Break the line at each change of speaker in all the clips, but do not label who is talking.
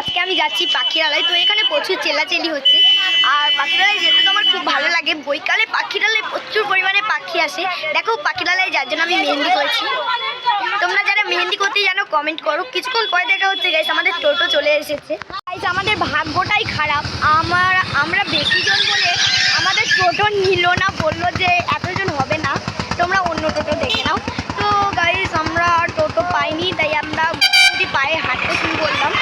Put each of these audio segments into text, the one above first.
আজকে আমি যাচ্ছি পাখিরালয়। তো এখানে প্রচুর চেলাচেলি হচ্ছে। আর পাখিরালয় যেতে তো আমার খুব ভালো লাগে। বৈকালে পাখিরালয় প্রচুর পরিমাণে পাখি আসে। দেখো পাখিরালয় যার জন্য আমি মেহেন্দি করেছি। তোমরা যারা মেহেন্দি করতে জানো কমেন্ট করো। কিছুক্ষণ পরে দেখা হচ্ছে গাইস আমাদের টোটো চলে এসেছে। গাইস আমাদের ভাগ্যটাই খারাপ। আমার, আমরা বেশি জন বলে আমাদের টোটো নিল না, বলল যে এতজন হবে না। তোমরা অন্য টোটো দেখে নাও। তো গাইস আমরা টোটো পাইনি, তাই আমরা পায়ে হাঁটতে শুরু করলাম।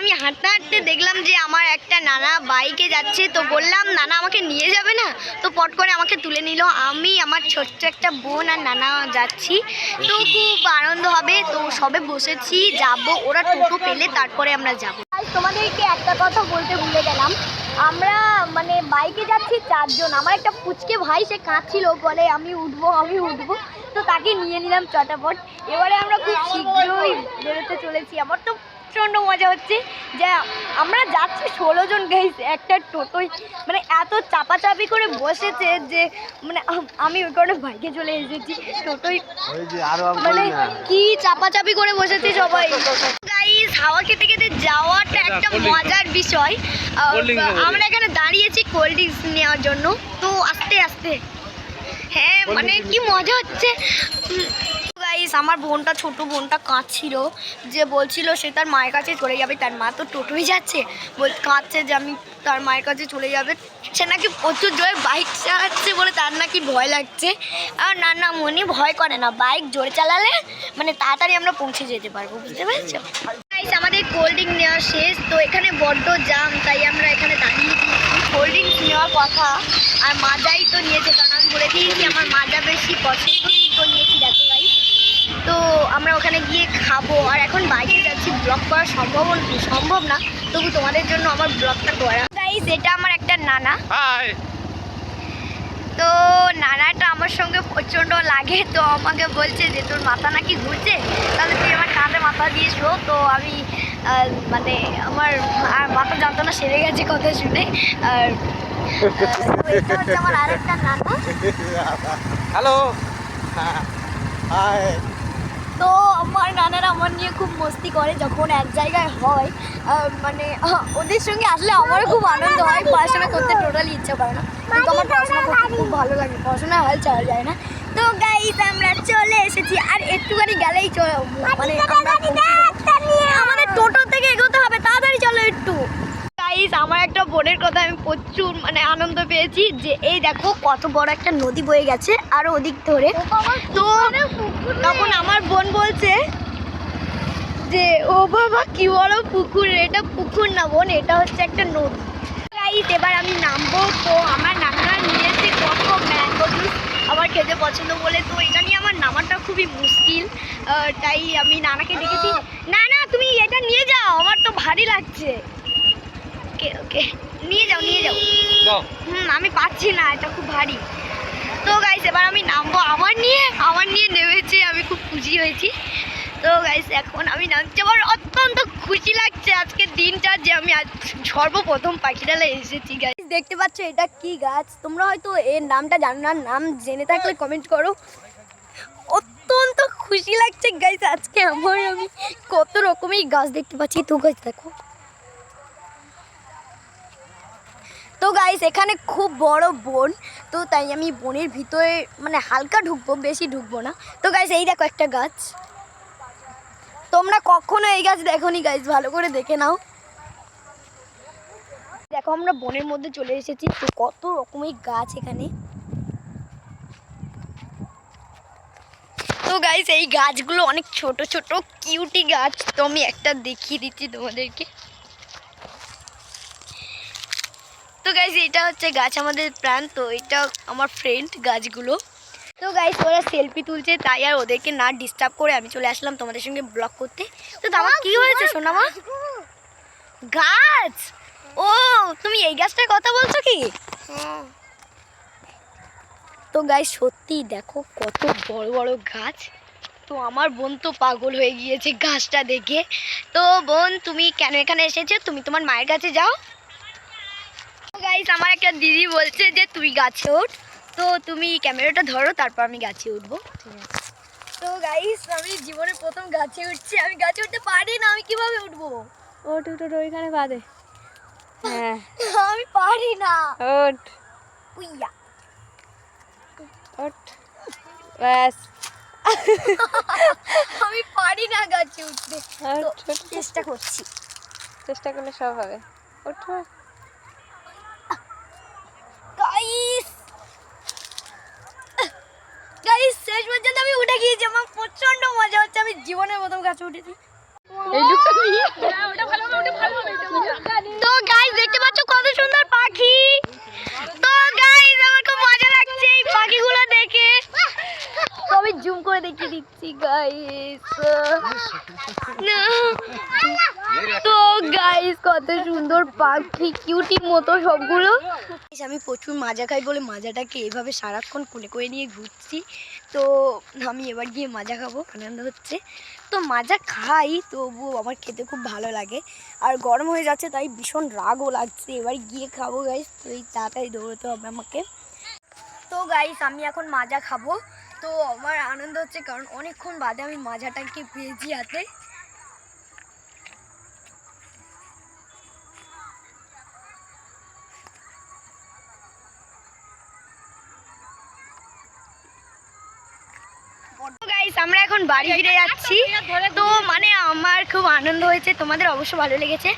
আমি হাঁটতে হাঁটতে দেখলাম যে আমার একটা নানা বাইকে যাচ্ছে, তো বললাম, নানা আমাকে নিয়ে যাবে না? তো পট করে আমাকে তুলে নিল। আমি, আমার ছোট্ট একটা বোন আর নানা যাচ্ছি। তো খুব আনন্দ হবে। তো সবে বসেছি, যাব। ওরা টোটো পেলে তারপরে আমরা যাব। তোমাদেরকে একটা কথা বলতে ভুলে গেলাম। আমরা মানে বাইকে যাচ্ছি চারজন। আমার একটা পুচকে ভাই, সে কাঁদছিল, বলে, আমি উঠবো আমি উঠবো। তো তাকে নিয়ে নিলাম চটাপট। এবারে আমরা খুব শীঘ্রই বেরোতে চলেছি। আমার তো প্রচণ্ড মজা হচ্ছে। যে আমরা যাচ্ছি ষোলো জন গাইস একটা টোটোই মানে এত চাপাচাপি করে বসেছে যে মানে আমি ওই কারণে বাইকে চলে এসেছি। টোটোই
ওই যে আরও
মানে কি চাপাচাপি করে বসেছে সবাই। গাইস হাওয়া খেতে খেতে যাওয়াটা একটা মজার বিষয়। আমরা এখানে দাঁড়িয়েছি কোল্ড ড্রিঙ্কস নেওয়ার জন্য। তো আস্তে আস্তে। হ্যাঁ মানে কি মজা হচ্ছে। গাইস আমার বোনটা, ছোট বোনটা কাঁদছিল। যে বলছিল, সে তার মায়ের কাছে চলে যাবে। তার মা তো টোটোই যাচ্ছে। বল কাঁদছে যে আমি তার মায়ের কাছে চলে যাবে। সে নাকি প্রচুর জোরে বাইক চালাচ্ছে বলে তার নাকি ভয় লাগছে। আর না না, মনে ভয় করে না। বাইক জোরে চালালে মানে তাড়াতাড়ি আমরা পৌঁছে যেতে পারব, বুঝতে পেরেছ? গাইস আমাদের কোল্ড ড্রিঙ্ক নেওয়া শেষ। তো এখানে বড্ড জাম তাই আমরা এখানে দাঁড়িয়ে কোল্ড ড্রিঙ্কস নেওয়ার কথা। আর মাজাই তো নিয়েছে, কারণ আমি বলে দিয়েছি, আমার মাজা বেশি পছন্দ নিয়েছি, দেখো। গাইস তো আমরা ওখানে গিয়ে খাব। আর এখন বাইকে যাচ্ছি ব্লগ করা সম্ভব সম্ভব না। তবু তোমাদের জন্য আমার ব্লগটা করা। গাইস এটা আমার একটা নানা।
হাই
তো নানাটা আমার সঙ্গে প্রচণ্ড লাগে। তো আমাকে বলছে যে তোর মাথা নাকি ঘুরছে? তাহলে তুই আমার কাঁধে মাথা দিয়ে শো। তো আমি মানে আমার আর মাথা যন্ত্রণা সেরে গেছে কথা শুনে। আর আমার আরেকটা নানা।
হ্যালো হাই
তো আমার নানারা আমার নিয়ে খুব মস্তি করে যখন এক জায়গায় হয় মানে ওদের সঙ্গে আসলে আমারও খুব আনন্দ হয়, পড়াশোনা করতে টোটালি ইচ্ছা করে না। কিন্তু আমার পড়াশোনা করতে খুব ভালো লাগে, পড়াশোনা হাল ছাড়া যায় না। তো গাইস আমরা চলে এসেছি, আর একটুখানি গেলেই মানে আমাদের টোটো থেকে এগোতে হবে, তাড়াতাড়ি চলো একটু। গাইস আমার একটা বোনের কথা আমি প্রচুর মানে আনন্দ পেয়েছি যে এই দেখো কত বড় একটা নদী বয়ে গেছে আর ওদিক ধরে। তো তখন আমার বোন বলছে যে ও বাবা কি বড় পুকুর এটা পুকুর না বোন এটা হচ্ছে একটা নদী। গাইস এবার আমি নামবো। তো আমার নানা নিয়েছে কত ম্যাঙ্গো জুস আমার খেতে পছন্দ বলে তো এটা নিয়ে আমার নামাটা খুবই মুশকিল। তাই আমি নানাকে দেখেছি না না তুমি এটা নিয়ে যাও আমার তো ভারী লাগছে। ওকে ওকে। নিয়ে যাও নিয়ে যাও।
যাও।
হুম আমি পাচ্ছি না এটা খুব ভারী। তো গাইস এবার আমি নামবো আমার নিয়ে আমার নিয়ে নেমেছে আমি খুব খুশি হয়েছি। তো গাইস এখন আমি নামছি আমার অত্যন্ত খুশি লাগছে আজকের দিনটা যে আমি আজ সর্বপ্রথম পাখিরালে এসেছি গাইস দেখতে পাচ্ছ এটা কি গাছ? তোমরা হয়তো এর নামটা জানো না নাম জেনে থাকলে কমেন্ট করো। অত্যন্ত খুশি লাগছে গাইস আজকে আমার আমি কত রকমের গাছ দেখতে পাচ্ছি। তো গাছ দেখো। তো গাইস এখানে খুব বড় বন, তো তাই আমি বনের ভিতরে মানে হালকা ঢুকবো, বেশি ঢুকবো না। তো গাইস এই দেখো একটা গাছ। তোমরা কখনো এই গাছ দেখোনি গাইস ভালো করে দেখে নাও। দেখো, আমরা বনের মধ্যে চলে এসেছি। তো কত রকমের গাছ এখানে। তো গাইস এই গাছগুলো অনেক ছোট ছোট কিউটি গাছ। তো আমি একটা দেখিয়ে দিচ্ছি তোমাদেরকে তো গাইজ এটা হচ্ছে গাছ আমাদের প্রাণ তো এটা আমার ফ্রেন্ড গাছগুলো। তো গাইজ ওরা সেলফি তুলছে তাই আর ওদেরকে না ডিস্টার্ব করে আমি চলে আসলাম তোমাদের সঙ্গে ব্লগ করতে। তো আমার কি হয়েছে সোনামা? গাছ? ও তুমি এই গাছটার কথা বলছো কি? তো গাইজ সত্যি দেখো কত বড় বড় গাছ। তো আমার বোন তো পাগল হয়ে গিয়েছে গাছটা দেখে। তো বোন তুমি কেন এখানে এসেছ? তুমি তোমার মায়ের কাছে যাও। গাইস আমার একটা দিদি বলছে যে তুই গাছে ওঠ তো তুমি ক্যামেরাটা ধরো তারপর আমি গাছে উঠবো। তো গাইস আমি জীবনে প্রথম গাছে উঠছি। আমি গাছে উঠতে পারি না আমি কীভাবে উঠবো?
ওট ওট ওট ওইখানে বাদে। হ্যাঁ।
আমি পারি না।
ওট
উইয়া।
ওট ব্যাস।
আমি পারি না গাছে উঠতে। চেষ্টা করছি।
চেষ্টা করলে সব হবে। ওঠ
গাইস গাইস শেষ পর্যন্ত আমি উঠে গিয়েছি আমার প্রচণ্ড মজা হচ্ছে আমি জীবনের প্রথম গাছে উঠেছি।
এই লুকটা নিয়ে
তো গাইস দেখতে পাচ্ছ কত সুন্দর পাখি তো গাইস আমার খুব মজা লাগছে এই পাখিগুলো দেখে তো আমি জুম করে দেখিয়ে দিচ্ছি গাইস তো গাইস কত সুন্দর পাখি কিউটি মতো সবগুলো। আমি প্রচুর মাজা খাই বলে মাজাটাকে এভাবে সারাক্ষণ কোলে করে নিয়ে ঘুরছি। তো আমি এবার গিয়ে মাজা খাব আনন্দ হচ্ছে। তো মাজা খাই তবুও আমার খেতে খুব ভালো লাগে। আর গরম হয়ে যাচ্ছে তাই ভীষণ রাগও লাগছে। এবার গিয়ে খাব গাইস তো এই তাড়াতাড়ি দৌড়তে হবে আমাকে। তো গাইস আমি এখন মাজা খাব। তো আমার আনন্দ হচ্ছে কারণ অনেকক্ষণ বাদে আমি মাজাটাকে পেয়েছি হাতে। আমরা এখন বাড়ি ফিরে যাচ্ছি। তো মানে আমার খুব আনন্দ হয়েছে তোমাদের অবশ্য ভালো লেগেছে।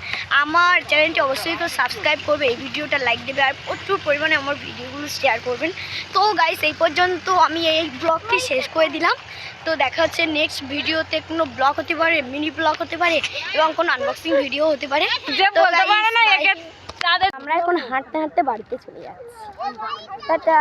আমার চ্যানেলটি অবশ্যই তো সাবস্ক্রাইব করবে এই ভিডিওটা লাইক দেবে আর প্রচুর পরিমাণে আমার ভিডিওগুলো শেয়ার করবেন। তো গাইস এই পর্যন্ত আমি এই ব্লগটি শেষ করে দিলাম। তো দেখা হচ্ছে নেক্সট ভিডিওতে কোনো ব্লগ হতে পারে মিনি ব্লগ হতে পারে এবং কোনো আনবক্সিং ভিডিও হতে পারে। আমরা এখন হাঁটতে হাঁটতে বাড়িতে চলে যাচ্ছি। টাটা।